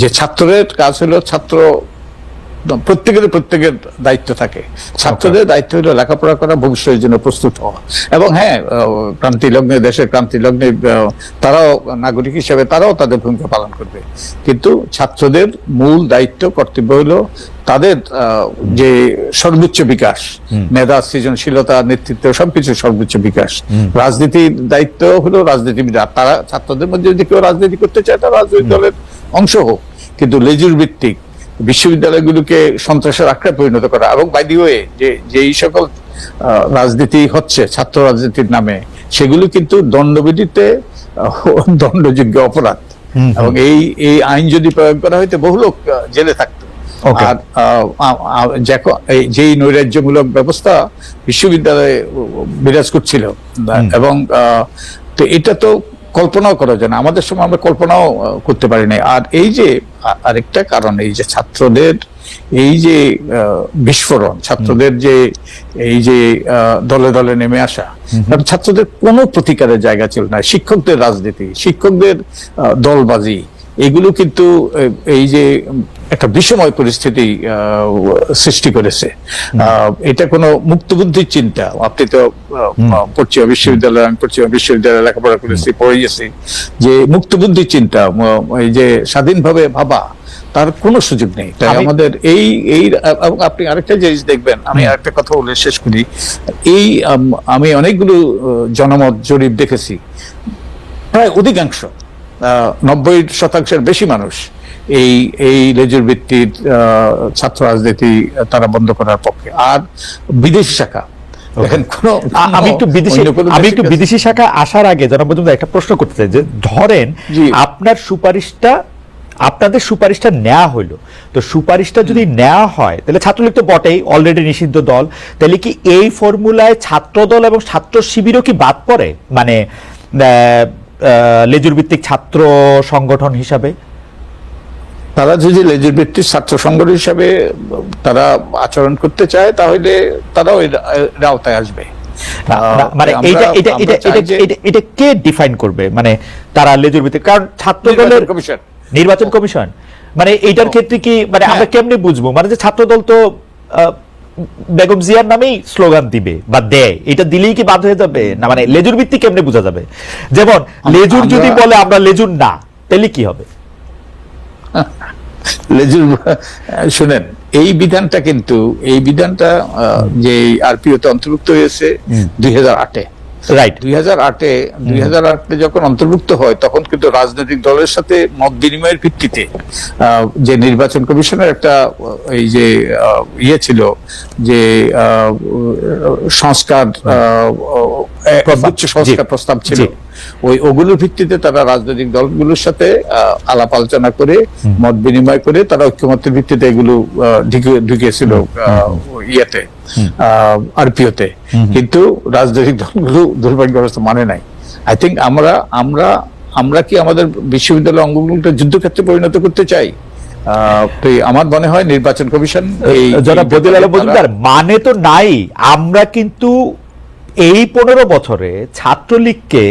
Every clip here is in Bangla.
যে ছাত্রের কাজ হলো ছাত্র প্রত্যেকের প্রত্যেকের দায়িত্ব থাকে। ছাত্রদের দায়িত্ব হলো লেখাপড়া করা ভবিষ্যতের জন্য প্রস্তুত হওয়া। এবং হ্যাঁ ক্রান্তি লগ্নে দেশের ক্রান্তি লগ্নে তারাও নাগরিক হিসেবে তারাও তাদের ভূমিকা পালন করবে। কিন্তু ছাত্রদের মূল দায়িত্ব কর্তব্য হলো তাদের যে সর্বোচ্চ বিকাশ মেধা সৃজনশীলতা নেতৃত্ব সবকিছু সর্বোচ্চ বিকাশ। রাজনীতির দায়িত্ব হলো রাজনীতিবিদ আর তারা ছাত্রদের মধ্যে যদি কেউ রাজনীতি করতে চায় তারা রাজনৈতিক দলের অংশ হোক কিন্তু লেজুর ভিত্তিক বিশ্ববিদ্যালয়গুলোকে সন্ত্রাসের আখড়ায় পরিণত করা এবং বাই দি ওয়ে যে যেই সকল রাজনীতি হচ্ছে ছাত্র রাজনীতির নামে সেগুলো কিন্তু দণ্ডবিধিতে দণ্ডযোগ্য অপরাধ। এবং এই এই আইন যদি প্রয়োগ করা হইতো বহু লোক জেলে থাকতো. আর যেই নৈরাজ্যমূলক ব্যবস্থা বিশ্ববিদ্যালয়ে বিরাজ করছিল এবং তো এটা তো কল্পনাও করা যায় না আমাদের সময় আমরা কল্পনাও করতে পারি না আর এই যে আরেকটা কারণ এই যে ছাত্রদের এই যে বিস্ফোরণ ছাত্রদের যে এই যে দলে দলে নেমে আসা ছাত্রদের কোনো প্রতিকারের জায়গা ছিল না। শিক্ষকদের রাজনীতি শিক্ষকদের দলবাজি এগুলো কিন্তু এই যে একটা বিষময় পরিস্থিতি সৃষ্টি করেছে। এটা কোনো মুক্তবুদ্ধির চিন্তা। আপনি তো পশ্চিমা বিশ্ববিদ্যালয় আমি পশ্চিমা বিশ্ববিদ্যালয়ে লেখাপড়া করেছি পড়ে গেছি যে মুক্তবুদ্ধির চিন্তা এই যে স্বাধীনভাবে ভাবা তার কোনো সুযোগ নেই। তাই আমাদের এই এই আপনি আরেকটা জিনিস দেখবেন আমি আরেকটা কথা বলে শেষ করি। এই আম, অনেকগুলো জনমত জরিপ দেখেছি। প্রায় অধিকাংশ নব্বই শতাংশের বেশি মানুষ এই এই লেজুর ভিত্তির ছাত্র রাজনীতি তারা বন্ধ করার পক্ষে। আর বিদেশি শাখা। আমি একটু বিদেশি আমি একটু বিদেশি শাখা আসার আগে জনাব একটা প্রশ্ন করতে চাই যে ধরেন আপনার সুপারিশটা আপনাদের সুপারিশটা নেওয়া হইল। তো সুপারিশটা যদি নেওয়া হয় তাহলে ছাত্রলীগ তো বটেই অলরেডি নিষিদ্ধ দল। তাহলে কি এই ফর্মুলায় ছাত্র দল এবং ছাত্র শিবিরও কি বাদ পড়ে? মানে লেজুর ভিত্তিক ছাত্র সংগঠন হিসাবে? তারা যদি লেজুর ভিত্তির ছাত্র সংগঠন হিসাবে তারা আচরণ করতে চায় তাহলে তারাও এর এর আওতায় আসবে। মানে এটা এটা এটা এটা কে ডিফাইন করবে? মানে তারা লেজুর ভিত্তিক কারণ ছাত্র দলের নির্বাচন কমিশন। নির্বাচন কমিশন। মানে এইটার ক্ষেত্রে কি মানে আমরা হ্যাঁ। কেমনে বুঝব? মানে যে ছাত্র দল তো আহ, বেগম জিয়ার নামেই স্লোগান দিবে বা দেয়। এটা দিলেই কি বাদ হয়ে যাবে? না মানে লেজুর ভিত্তি কেমনে বোঝা যাবে? যেমন লেজুর যদি বলে আমরা লেজুর না তাহলে কি হবে? লেজুর শুনেন এই বিধানটা কিন্তু এই বিধানটা যে আরপিও তে অন্তর্ভুক্ত হয়েছে দুই হাজার আটে। রাইট দুই হাজার আটে দুই হাজার আটে যখন অন্তর্ভুক্ত হয় তখন কিন্তু রাজনৈতিক দলের সাথে মত বিনিময়ের ভিত্তিতে যে নির্বাচন কমিশনের একটা এই যে ইয়ে ছিল যে সংস্কার উচ্চ সংস্কার প্রস্তাব ছিল। ওই ওগুলোর ভিত্তিতে তারা রাজনৈতিক দলগুলোর সাথে আলাপ আলোচনা করে মত বিনিময় করে তারা ঐক্যমতের ভিত্তিতে এগুলো ঢুকিয়েছিল ইয়েতে। আরপিওতে। কিন্তু রাজনৈতিক দলগুলো দুর্ভাগ্যগ্রস্ত মানে নাই। আই থিঙ্ক আমরা আমরা আমরা কি আমাদের বিশ্ববিদ্যালয় অঙ্গগুলোকে যুদ্ধক্ষেত্রে পরিণত করতে চাই? আহ, আমার মনে হয় নির্বাচন কমিশন এই মানে তো নাই। আমরা কিন্তু এই পনেরো বছরে ছাত্রলীগকে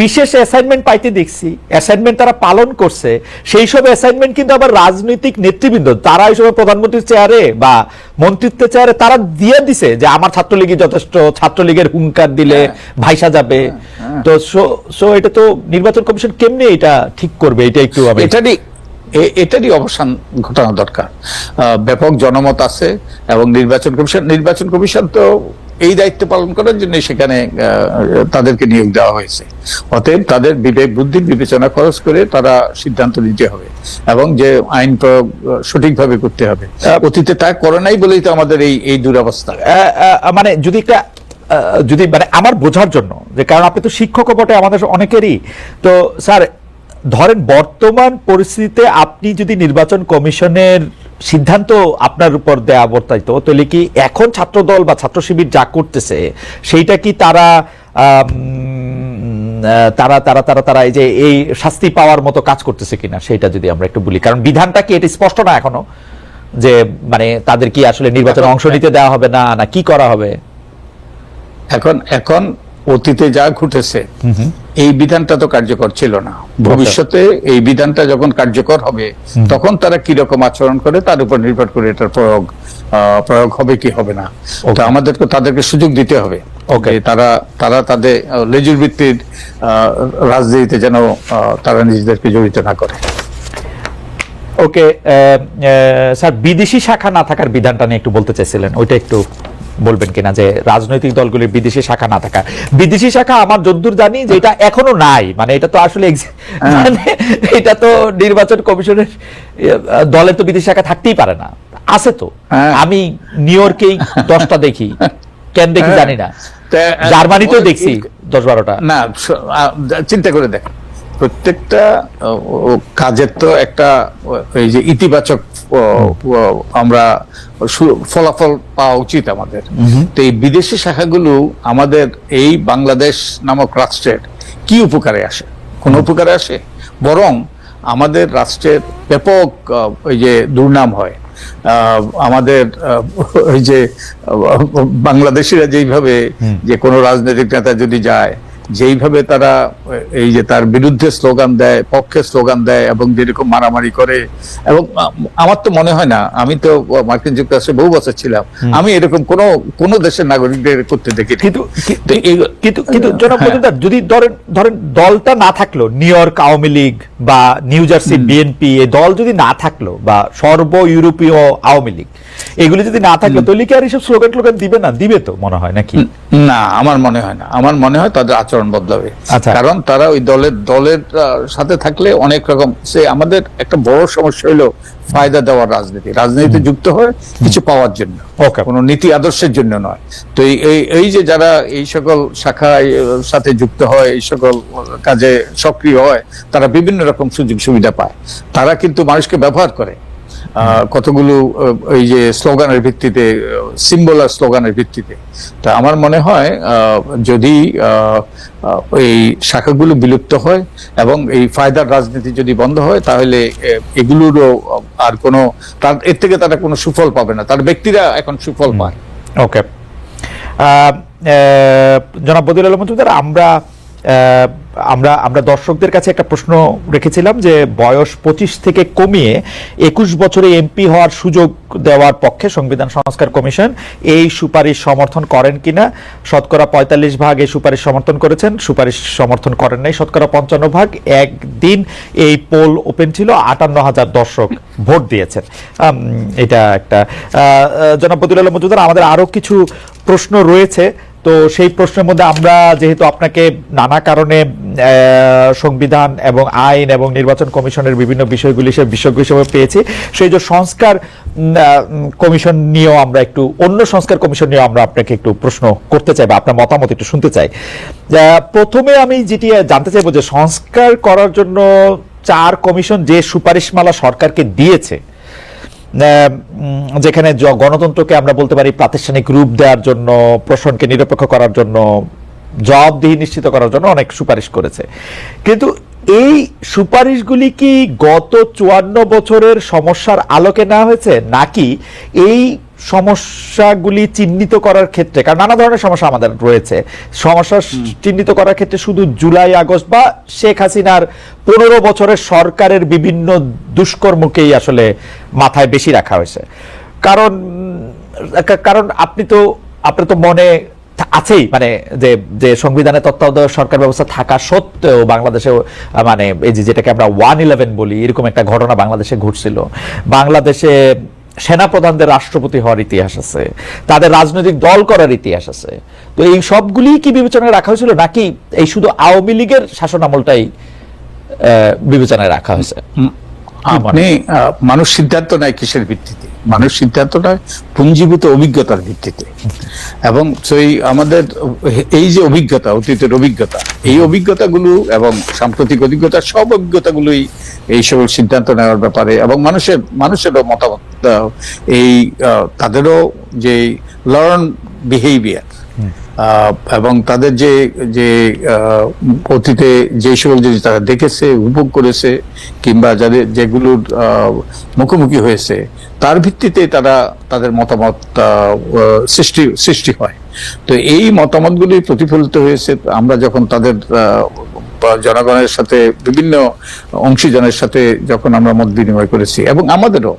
বিশেষ অ্যাসাইনমেন্ট পাইতে দেখছি। অ্যাসাইনমেন্ট তারা পালন করছে। সেই সব অ্যাসাইনমেন্ট কিন্তু আবার রাজনৈতিক নেতৃবৃন্দ তারা এই সময় প্রধানমন্ত্রীর চেয়ারে বা মন্ত্রিত্বের চেয়ারে তারা দিয়ে দিছে যে আমার ছাত্রলীগই যথেষ্ট ছাত্রলীগের হুঙ্কার দিলে ভাইসা যাবে। তো সো এটা তো নির্বাচন কমিশন কেমনে এটা ঠিক করবে? এটা একটু এটারই এটারই অবসান ঘটানো দরকার। ব্যাপক জনমত আছে এবং নির্বাচন কমিশন নির্বাচন কমিশন তো এই দায়িত্ব পালন করার জন্য সেখানে তাদেরকে নিয়োগ দেওয়া হয়েছে। অতএব তাদের বিবেক বুদ্ধির বিবেচনা খরচ করে তারা সিদ্ধান্ত নিতে হবে এবং যে আইন প্রয়োগ সঠিকভাবে করতে হবে। অতীতে তা করে নাই বলেই তো আমাদের এই এই দুরবস্থা। মানে যদি একটা যদি মানে আমার বোঝার জন্য যে কারণ আপনি তো শিক্ষক বটে আমাদের অনেকেরই। তো স্যার ধরেন বর্তমান পরিস্থিতিতে আপনি যদি নির্বাচন কমিশনের সিদ্ধান্ত আপনার উপর দেয়া বর্তাইতো তাহলে কি এখন ছাত্রদল বা ছাত্র শিবির যা করতেছে সেইটা কি তারা তারা তারা তারা তারা এই যে এই শাস্তি পাওয়ার মতো কাজ করতেছে কিনা সেটা যদি আমরা একটু বলি। কারণ বিধানটা কি এটা স্পষ্ট না এখনও? যে মানে তাদের কি আসলে নির্বাচনে অংশ নিতে দেওয়া হবে না না কি করা হবে? এখন এখন অতীতে যা ঘটেছে এই বিধানটা তো কার্যকর ছিল না। ভবিষ্যতে এই বিধানটা যখন কার্যকর হবে তখন তারা কি রকম আচরণ করে তার উপর নির্ভর করে এটার প্রয়োগ প্রয়োগ হবে কি হবে না। তো. আমাদেরকে তাদেরকে সুযোগ দিতে হবে. যে তারা তারা তাদের লেজুর ভিত্তির রাজনীতিতে যেন তারা নিজেদেরকে জড়িত না করে। ওকে স্যার বিদেশি শাখা না থাকার বিধানটা নিয়ে একটু বলতে চাইছিলেন ওইটা একটু বলবেন কিনা যে রাজনৈতিক দলগুলির বিদেশি শাখা না থাকা। বিদেশি শাখা আমার যদ্দূর জানি যে এটা এখনও নাই। মানে এটা তো আসলে মানে এটা তো নির্বাচন কমিশনের দলে তো বিদেশি শাখা থাকতেই পারে না। আছে তো। হ্যাঁ। আমি নিউ ইয়র্কেই দশটা দেখি। কেন দেখি হ্যাঁ। জানি না। তা- জার্মানিতেও দেখছি দশ বারোটা না চিন্তা করে দেখ প্রত্যেকটা কাজের তো একটা এই যে ইতিবাচক আমরা ফলাফল পাওয়া উচিত আমাদের। তো এই বিদেশি শাখাগুলো আমাদের এই বাংলাদেশ নামক রাষ্ট্রের কি উপকারে আসে? কোন উপকারে আসে? বরং আমাদের রাষ্ট্রের ব্যাপক ওই যে দুর্নাম হয়। আমাদের ওই যে বাংলাদেশিরা যেইভাবে যে কোনো রাজনৈতিক নেতা যদি যায় যেইভাবে তারা এই যে তার বিরুদ্ধে স্লোগান দেয় পক্ষে স্লোগান দেয় এবং যেরকম মারামারি করে এবং আমার তো মনে হয় না আমি তো মার্কিন যুক্তরাষ্ট্রে বহু বছর ছিলাম আমি এরকম কোন কোন দেশের নাগরিকদের করতে দেখি কিন্তু কিন্তু কিন্তু জনাব হ্যাঁ। মজুমদার যদি ধরেন ধরেন দলটা না থাকল নিউ ইয়র্ক আওয়ামী লীগ বা নিউ জার্সি বিএনপি এই দল যদি না থাকল বা সর্ব ইউরোপীয় আওয়ামী লীগ এগুলি যদি না থাকল তাহলে কি আর এইসব স্লোগান টোগান দিবে না? দিবে তো মনে হয় নাকি? না আমার মনে হয় না। আমার মনে হয় তাদের আচরণ বদলাবে। আচ্ছা। কারণ তারা ওই দলের দলের সাথে থাকলে অনেক রকম সে আমাদের একটা বড় সমস্যা হলো ফায়দা দেওয়ার রাজনীতি। রাজনীতিতে যুক্ত হয় কিছু পাওয়ার জন্য. কোনো নীতি আদর্শের জন্য নয়। তো এই- এই যে যারা এই সকল শাখায় সাথে যুক্ত হয় এই সকল কাজে সক্রিয় হয় তারা বিভিন্ন রকম সুযোগ সুবিধা পায়। তারা কিন্তু মানুষকে ব্যবহার করে। কতগুলো এই যে স্লোগানের ভিত্তিতে, সিম্বল আর স্লোগানের ভিত্তিতে। তা আমার মনে হয় যদি এই শাখাগুলো বিলুপ্ত হয় এবং এই ফায়দার রাজনীতি যদি বন্ধ হয়, তাহলে এগুলোরও আর কোনো, তার, এর থেকে তারা কোনো সুফল পাবে না। তার ব্যক্তিরা এখন সুফল পায়। ওকে। জনাব বদিউল আলম আমরা আমরা আমরা দর্শকদের কাছে একটা প্রশ্ন রেখেছিলাম যে বয়স পঁচিশ থেকে কমিয়ে একুশ বছরে এমপি হওয়ার সুযোগ দেওয়ার পক্ষে সংবিধান সংস্কার কমিশন এই সুপারিশ সমর্থন করেন কিনা? শতকরা পঁয়তাল্লিশ ভাগ এই সুপারিশ সমর্থন করেছেন, সুপারিশ সমর্থন করেন নাই। শতকরা পঞ্চান্ন ভাগ একদিন এই পোল ওপেন ছিল, আটান্ন হাজার দর্শক ভোট দিয়েছেন। এটা একটা। জনাব বদিউল আলম মজুমদার, আমাদের আরও কিছু প্রশ্ন রয়েছে। তো সেই প্রশ্নের মধ্যে আমরা যেহেতু আপনাকে নানা কারণে সংবিধান এবং আইন এবং নির্বাচন কমিশনের বিভিন্ন বিষয়গুলি সে বিশেষজ্ঞ হিসেবে পেয়েছি, সেই যে সংস্কার কমিশন নিয়েও আমরা একটু, অন্য সংস্কার কমিশন নিয়েও আমরা আপনাকে একটু প্রশ্ন করতে চাই বা আপনার মতামত একটু শুনতে চাই। প্রথমে আমি যেটি জানতে চাইব যে সংস্কার করার জন্য চার কমিশন যে সুপারিশমালা সরকারকে দিয়েছে যেখানে গণতন্ত্রকে আমরা বলতে পারি প্রাতিষ্ঠানিক রূপ দেওয়ার জন্য, প্রশ্নকে নিরপেক্ষ করার জন্য, জবাবদিহি নিশ্চিত করার জন্য অনেক সুপারিশ করেছে। কিন্তু এই সুপারিশগুলি কি গত চুয়ান্ন বছরের সমস্যার আলোকে নেওয়া হয়েছে? নাকি এই সমস্যাগুলি চিহ্নিত করার ক্ষেত্রে কারণ নানা ধরনের সমস্যা আমাদের রয়েছে। সমস্যা চিহ্নিত করার ক্ষেত্রে শুধু জুলাই আগস্ট বা শেখ হাসিনার পনেরো বছরের সরকারের বিভিন্ন দুষ্কর্মকেই আসলে মাথায় বেশি রাখা হয়েছে। কারণ কারণ আপনি তো আপনার তো মনে আছেই মানে যে যে সংবিধানে তত্ত্বাবধায়ক সরকার ব্যবস্থা থাকা সত্ত্বেও বাংলাদেশে মানে এই যে যেটাকে আমরা ওয়ান ইলেভেন বলি এরকম একটা ঘটনা বাংলাদেশে ঘটছিল। বাংলাদেশে সেনাপ্রধানদের রাষ্ট্রপতি হওয়ার ইতিহাস আছে তাদের রাজনৈতিক দল করার ইতিহাস আছে। তো এই সবগুলি কি বিবেচনায় রাখা হয়েছিল নাকি এই শুধু আওয়ামী লীগের শাসন আমলটাই আহ, বিবেচনায় রাখা হয়েছে? আপনি মানুষ সিদ্ধান্ত নেয় কিসের ভিত্তিতে? মানুষ সিদ্ধান্তটা পুঞ্জীভূত অভিজ্ঞতার ভিত্তিতে। এবং সেই আমাদের এই যে অভিজ্ঞতা, অতীতের অভিজ্ঞতা, এই অভিজ্ঞতাগুলো এবং সাম্প্রতিক অভিজ্ঞতা, সব অভিজ্ঞতাগুলোই এই সকল সিদ্ধান্ত নেওয়ার ব্যাপারে এবং মানুষের, মানুষেরও মতামত, এই তাদেরও যে লার্ন বিহেভিয়ার এবং তাদের যে যে অতীতে যে সকল জিনিস তারা দেখেছে, উপভোগ করেছে, কিংবা যাদের, যেগুলোর মুখোমুখি হয়েছে, তার ভিত্তিতে তারা তাদের মতামত সৃষ্টি সৃষ্টি হয়। তো এই মতামতগুলি প্রতিফলিত হয়েছে। আমরা যখন তাদের জনগণের সাথে, বিভিন্ন অংশীজনের সাথে যখন আমরা মত বিনিময় করেছি, এবং আমাদেরও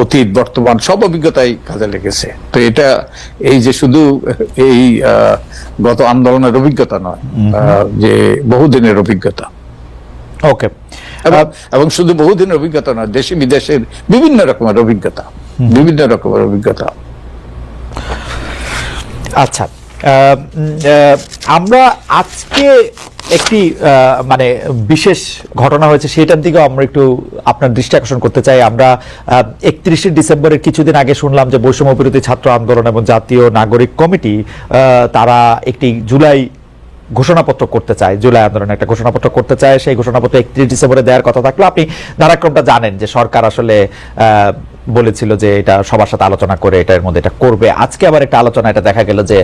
অতীত বর্তমান সব অভিজ্ঞতাই কাজে লেগেছে। তো এটা এই যে শুধু এই গত আন্দোলনের অভিজ্ঞতা নয় যে বহুদিনের অভিজ্ঞতা। ওকে। এবং শুধু বহুদিনের অভিজ্ঞতা নয় দেশে বিদেশের বিভিন্ন রকমের অভিজ্ঞতা বিভিন্ন রকমের অভিজ্ঞতা। আচ্ছা আহ, আমরা আজকে একটি মানে বিশেষ ঘটনা হয়েছে, সেটার দিকেও আমরা একটু আপনার দৃষ্টি আকর্ষণ করতে চাই। আমরা একত্রিশে ডিসেম্বরের কিছুদিন আগে শুনলাম যে বৈষম্য বিরোধী ছাত্র আন্দোলন এবং জাতীয় নাগরিক কমিটি তারা একটি জুলাই ঘোষণাপত্র করতে চায়, জুলাই আন্দোলনে একটা ঘোষণাপত্র করতে চায়। সেই ঘোষণাপত্র একত্রিশ ডিসেম্বরে দেওয়ার কথা থাকল। আপনি ধারাক্রমটা জানেন যে সরকার আসলে বলেছিল যে এটা সবার সাথে আলোচনা করে এটার মধ্যে এটা করবে। আজকে আবার একটা আলোচনা, এটা দেখা গেল যে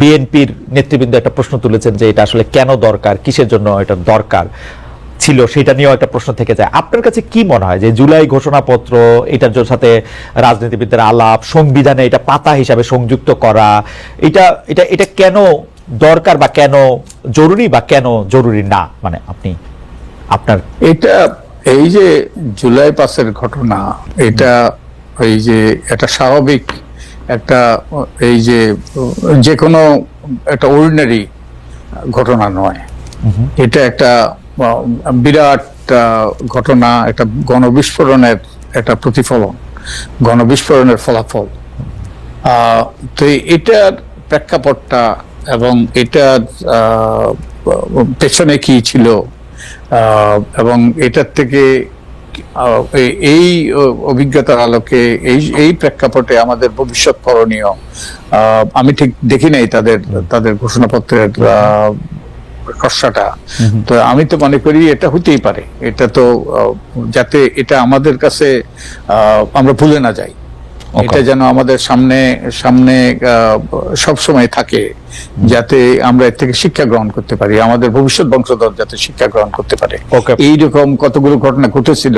বিএনপির নেতৃবৃন্দ একটা প্রশ্ন তুলেছেন যে এটা আসলে কেন দরকার, কিসের জন্য এটা দরকার ছিল, সেটা নিয়েও একটা প্রশ্ন থেকে যায়। আপনার কাছে কি মনে হয় যে জুলাই ঘোষণাপত্র, এটার সাথে রাজনীতিবিদদের আলাপ, সংবিধানে এটা পাতা হিসাবে সংযুক্ত করা, এটা এটা এটা কেন দরকার বা কেন জরুরি বা কেন জরুরি না? মানে আপনি, আপনার এটা, এই যে জুলাই পাসের ঘটনা, এটা এই যে এটা স্বাভাবিক একটা এই যে যে কোনো একটা অর্ডিনারি ঘটনা নয়। এটা একটা বিরাট ঘটনা একটা গণবিস্ফোরণের একটা প্রতিফলন গণবিস্ফোরণের ফলাফল। তো এটার প্রেক্ষাপটটা এবং এটার পেছনে কি ছিল এবং এটার থেকে এই অভিজ্ঞতার আলোকে এই এই প্রেক্ষাপটে আমাদের ভবিষ্যৎ করণীয় আহ, আমি ঠিক দেখি নাই তাদের তাদের ঘোষণাপত্রের আহ, খসড়াটা তো আমি তো মনে করি এটা হতেই পারে। এটা তো যাতে এটা আমাদের কাছে আহ, আমরা ভুলে না যাই. এটা যেন আমাদের সামনে সামনে সব সময় থাকে যাতে আমরা এর থেকে শিক্ষা গ্রহণ করতে পারি আমাদের ভবিষ্যৎ বংশধর যাতে শিক্ষা গ্রহণ করতে পারে। Okay. এইরকম কতগুলো ঘটনা ঘটেছিল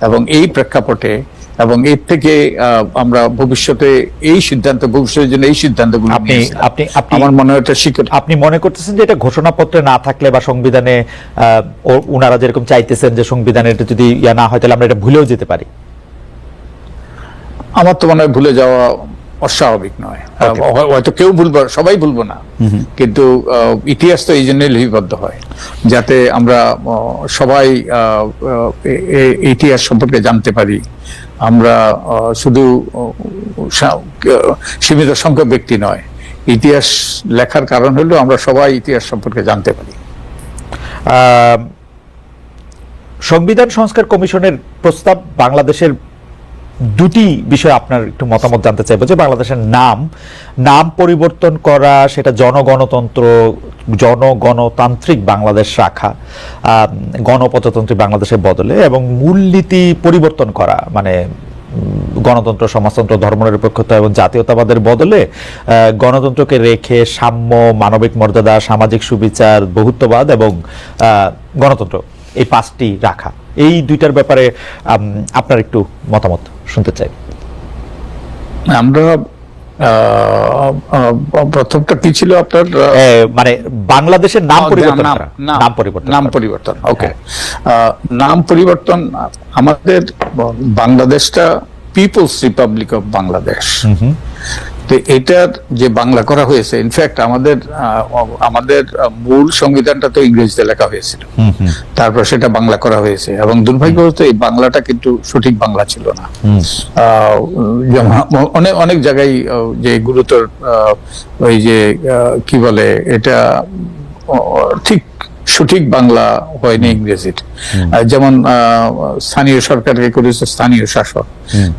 এবং এই প্রেক্ষাপটে এবং এর থেকে আহ, আমরা ভবিষ্যতে এই সিদ্ধান্ত ভবিষ্যতের জন্য এই সিদ্ধান্তগুলো আপনি আপনি আপনি আমার মনে হয় এটা শিক্ষা আপনি মনে করতেছেন যে এটা ঘোষণাপত্রে না থাকলে বা সংবিধানে আহ, ও- উনারা যেরকম চাইতেছেন যে সংবিধানে এটা যদি ইয়া না হয় তাহলে আমরা এটা ভুলেও যেতে পারি? আমার তো মনে হয় ভুলে যাওয়া অস্বাভাবিক নয়। হয়তো কেউ ভুলবো সবাই ভুলবো না। কিন্তু ইতিহাস তো এই জন্যই লিপিবদ্ধ হয় যাতে আমরা সবাই ইতিহাস সম্পর্কে জানতে পারি। আমরা শুধু সীমিত সংখ্যক ব্যক্তি নয় ইতিহাস লেখার কারণ হলো আমরা সবাই ইতিহাস সম্পর্কে জানতে পারি। সংবিধান সংস্কার কমিশনের প্রস্তাব বাংলাদেশের দুটি বিষয় আপনার একটু মতামত জানতে চাইব, যে বাংলাদেশের নাম নাম পরিবর্তন করা, সেটা জনগণতন্ত্র, জনগণতান্ত্রিক বাংলাদেশ রাখা গণপ্রজাতন্ত্রী বাংলাদেশের বদলে, এবং মূলনীতি পরিবর্তন করা মানে গণতন্ত্র, সমাজতন্ত্র, ধর্মনিরপেক্ষতা এবং জাতীয়তাবাদের বদলে গণতন্ত্রকে রেখে সাম্য, মানবিক মর্যাদা, সামাজিক সুবিচার, বহুত্ববাদ এবং গণতন্ত্র, এই পাঁচটি রাখা। এই দুইটার ব্যাপারে আপনার একটু মতামত। শুনতে চাই। আমরা প্রথমটা কি ছিল আপনার? মানে বাংলাদেশের নাম পরিবর্তন নাম- পরিবর্তন নাম পরিবর্তন ওকে নাম পরিবর্তন আমাদের বাংলাদেশটা পিপলস রিপাবলিক অফ বাংলাদেশ তো এটার যে বাংলা করা হয়েছে ইনফ্যাক্ট আমাদের আমাদের মূল সংবিধানটা তো ইংরেজিতে লেখা হয়েছিল। হুম, তারপর সেটা বাংলা করা হয়েছে। এবং দুর্ভাগ্যবশত এই বাংলাটা কিন্তু সঠিক বাংলা ছিল না। অনেক অনেক জায়গায় যে গুরুতর ওই যে কি বলে এটা ঠিক সঠিক বাংলা হয়নি ইংরেজির। যেমন স্থানীয় সরকারকে করেছে স্থানীয় শাসক।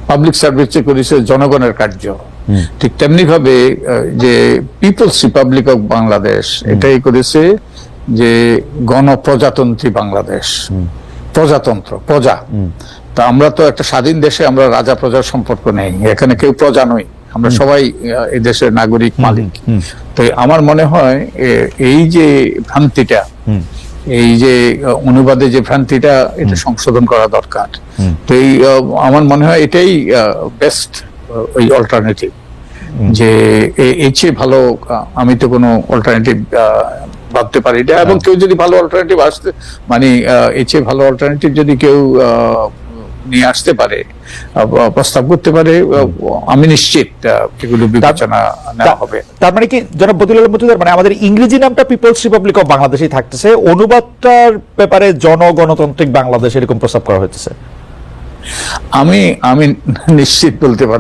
পাবলিক সার্ভিসে করেছে জনগণের কার্য। ঠিক তেমনি ভাবে যে পিপলস রিপাবলিক অফ বাংলাদেশ এটাই করেছে যে গণপ্রজাতন্ত্রী বাংলাদেশ। প্রজাতন্ত্র প্রজা। তা আমরা তো একটা স্বাধীন দেশে আমরা রাজা প্রজার সম্পর্ক নেই। এখানে কেউ প্রজা নই। আমরা সবাই এই দেশের নাগরিক মালিক। তো আমার মনে হয় এই যে ভ্রান্তিটা এই যে অনুবাদে যে ভ্রান্তিটা এটা সংশোধন করা দরকার। তো এই আমার মনে হয় এটাই বেস্ট ওই অল্টারনেটিভ যে এর চেয়ে ভালো আমি তো কোনো অল্টারনেটিভ ভাবতে পারি না। এবং কেউ যদি ভালো অল্টারনেটিভ আসতে মানে এর চেয়ে ভালো অল্টারনেটিভ যদি কেউ আহ, নিয়ে আসতে পারে প্রস্তাব করতে পারে আমি নিশ্চিত এগুলো বিবেচনা নেওয়া হবে। তার মানে কি জনাব বদিউল মজুদার মানে আমাদের ইংরেজি নামটা পিপলস রিপাবলিক অফ বাংলাদেশই থাকতেছে অনুবাদটার ব্যাপারে জনগণতান্ত্রিক বাংলাদেশ এরকম প্রস্তাব করা হয়েছে আমি আমি নিশ্চিত বলতে পারি